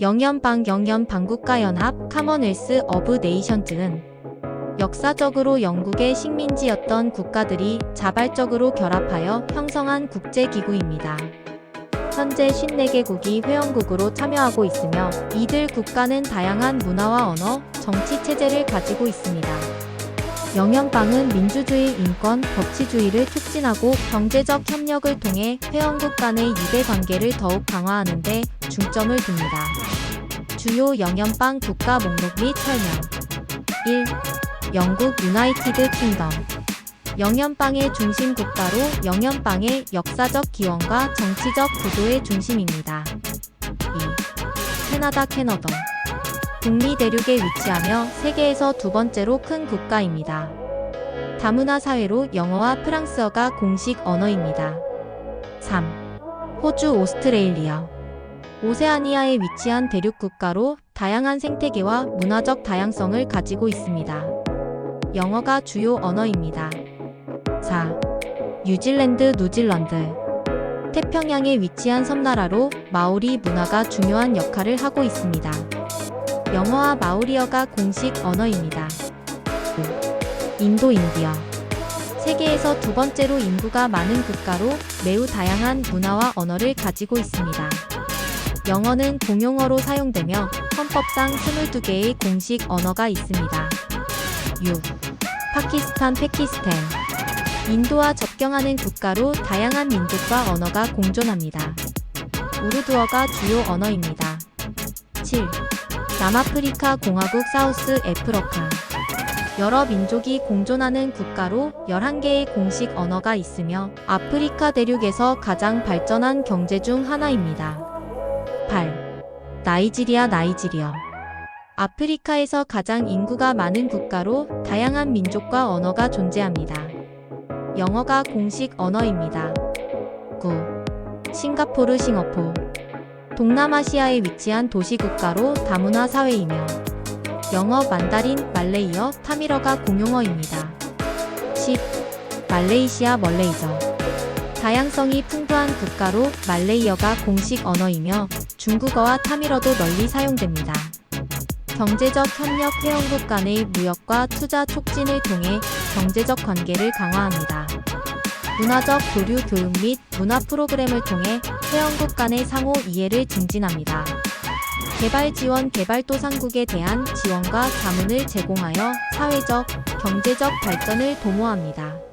영연방 영연방국가연합 카먼웰스 어브 네이션즈는 역사적으로 영국의 식민지였던 국가들이 자발적으로 결합하여 형성한 국제기구입니다. 현재 54개국이 회원국으로 참여하고 있으며 이들 국가는 다양한 문화와 언어, 정치 체제를 가지고 있습니다. 영연방은 민주주의, 인권, 법치주의를 촉진하고 경제적 협력을 통해 회원국 간의 유대 관계를 더욱 강화하는 데 중점을 둡니다. 주요 영연방 국가 목록 및 설명 1. 영국 유나이티드 킹덤 영연방의 중심 국가로 영연방의 역사적 기원과 정치적 구조의 중심입니다. 2. 캐나다 캐너더 북미 대륙에 위치하며 세계에서 두 번째로 큰 국가입니다. 다문화 사회로 영어와 프랑스어가 공식 언어입니다. 3. 호주 오스트레일리아 오세아니아에 위치한 대륙 국가로 다양한 생태계와 문화적 다양성을 가지고 있습니다. 영어가 주요 언어입니다. 4. 뉴질랜드 누질런드 태평양에 위치한 섬나라로 마오리 문화가 중요한 역할을 하고 있습니다. 영어와 마오리어가 공식 언어입니다. 5. 인도 인디어 세계에서 두 번째로 인구가 많은 국가로 매우 다양한 문화와 언어를 가지고 있습니다. 영어는 공용어로 사용되며 헌법상 22개의 공식 언어가 있습니다. 6. 파키스탄 패키스탄 인도와 접경하는 국가로 다양한 민족과 언어가 공존합니다. 우르두어가 주요 언어입니다. 7. 남아프리카 공화국 사우스 에프러카 여러 민족이 공존하는 국가로 11개의 공식 언어가 있으며 아프리카 대륙에서 가장 발전한 경제 중 하나입니다. 8. 나이지리아 나이지리아 아프리카에서 가장 인구가 많은 국가로 다양한 민족과 언어가 존재합니다. 영어가 공식 언어입니다. 9. 싱가포르 싱어포 동남아시아에 위치한 도시 국가로 다문화 사회이며 영어 만다린 말레이어 타미러가 공용어입니다. 10. 말레이시아 멀레이저 다양성이 풍부한 국가로 말레이어가 공식 언어이며 중국어와 타미러도 널리 사용됩니다. 경제적 협력 회원국 간의 무역과 투자 촉진을 통해 경제적 관계를 강화합니다. 문화적 교류 교육 및 문화 프로그램을 통해 회원국 간의 상호 이해를 증진합니다. 개발 지원 개발도상국에 대한 지원과 자문을 제공하여 사회적, 경제적 발전을 도모합니다.